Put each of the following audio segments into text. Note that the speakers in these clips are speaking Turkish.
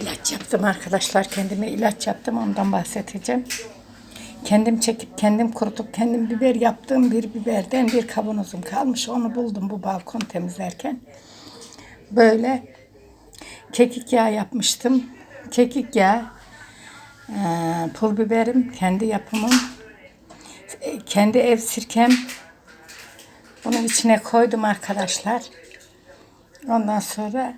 İlaç yaptım arkadaşlar. Kendime ilaç yaptım. Ondan bahsedeceğim. Kendim çekip, kendim kurutup, kendim biber yaptığım bir biberden bir kavanozum kalmış. Onu buldum bu balkon temizlerken. Böyle kekik yağı yapmıştım. Kekik yağı, pul biberim, kendi yapımım kendi ev sirkem. Bunun içine koydum arkadaşlar. Ondan sonra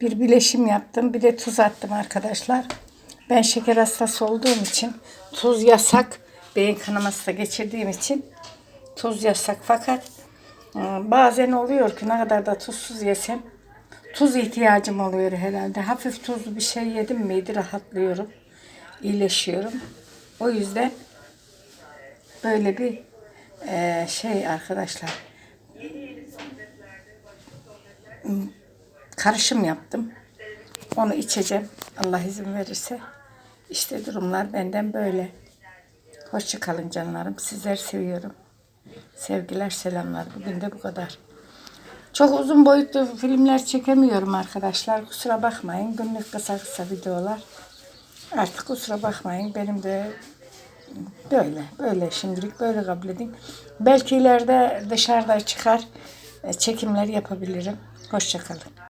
bir bileşim yaptım. Bir de tuz attım arkadaşlar. Ben şeker hastası olduğum için tuz yasak. Beyin kanaması da geçirdiğim için tuz yasak. Fakat e, bazen oluyor ki ne kadar da tuzsuz yesem tuz ihtiyacım oluyor herhalde. Hafif tuzlu bir şey yedim miydi rahatlıyorum. iyileşiyorum. O yüzden böyle bir e, şey arkadaşlar karışım yaptım. Onu içeceğim. Allah izin verirse. İşte durumlar benden böyle. Hoşça kalın canlarım. Sizleri seviyorum. Sevgiler, selamlar. Bugün de bu kadar. Çok uzun boyutlu filmler çekemiyorum arkadaşlar. Kusura bakmayın. Günlük kısa kısa videolar. Artık kusura bakmayın. Benim de böyle. Böyle şimdilik böyle kabul edin. Belki ileride dışarıda çıkar e, çekimler yapabilirim. Hoşça kalın.